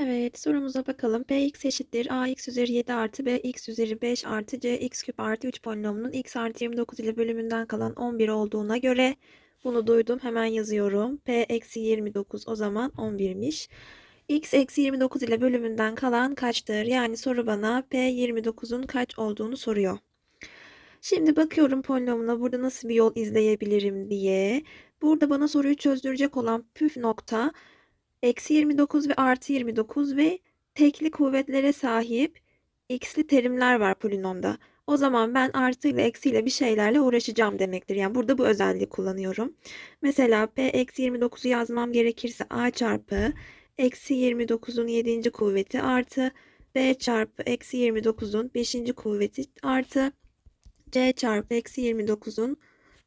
Evet, sorumuza bakalım. Px eşittir ax üzeri 7 artı bx üzeri 5 artı cx küp artı 3 polinomunun x artı 29 ile bölümünden kalan 11 olduğuna göre bunu duydum. Hemen yazıyorum. p eksi 29 o zaman 11'miş. x eksi 29 ile bölümünden kalan kaçtır? Yani soru bana p 29'un kaç olduğunu soruyor. Şimdi bakıyorum polinomuna burada nasıl bir yol izleyebilirim diye. Burada bana soruyu çözdürecek olan püf nokta eksi 29 ve artı 29 ve tekli kuvvetlere sahip x'li terimler var polinomda. O zaman ben artı ile eksi ile bir şeylerle uğraşacağım demektir. Yani burada bu özelliği kullanıyorum. Mesela p eksi 29'u yazmam gerekirse a çarpı eksi 29'un 7. kuvveti artı b çarpı eksi 29'un 5. kuvveti artı c çarpı eksi 29'un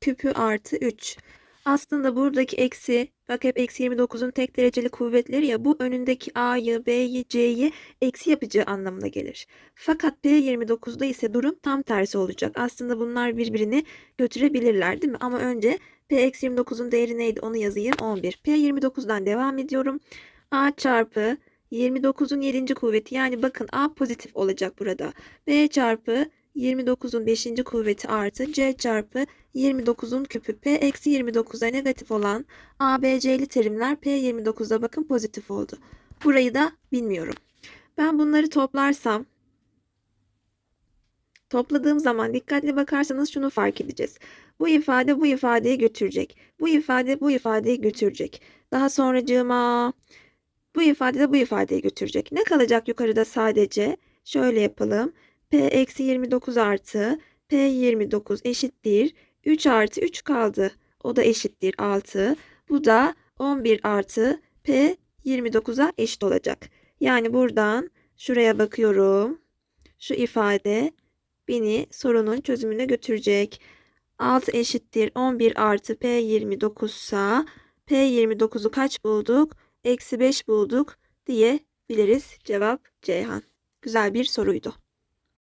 küpü artı 3. Aslında buradaki eksi, bak hep eksi 29'un tek dereceli kuvvetleri ya bu önündeki A'yı, B'yi, C'yi eksi yapacağı anlamına gelir. Fakat P29'da ise durum tam tersi olacak. Aslında bunlar birbirini götürebilirler değil mi? Ama önce P-29'un değeri neydi onu yazayım 11. P29'dan devam ediyorum. A çarpı 29'un 7. kuvveti yani bakın A pozitif olacak burada. B çarpı 29'un 5. kuvveti artı C çarpı 29'un küpü P eksi 29'a negatif olan A, B, C'li terimler P29'da bakın pozitif oldu. Burayı da bilmiyorum. Ben bunları toplarsam topladığım zaman dikkatli bakarsanız şunu fark edeceğiz. Bu ifade bu ifadeyi götürecek. Bu ifade bu ifadeyi götürecek. Daha sonracığıma bu ifade de bu ifadeyi götürecek. Ne kalacak yukarıda sadece? Şöyle yapalım. P eksi 29 artı P 29 eşittir. 3 artı 3 kaldı. O da eşittir 6. Bu da 11 artı P 29'a eşit olacak. Yani buradan şuraya bakıyorum. Şu ifade beni sorunun çözümüne götürecek. 6 eşittir 11 artı P 29 ise P 29'u kaç bulduk? Eksi 5 bulduk diyebiliriz. Cevap Ceyhan. Güzel bir soruydu.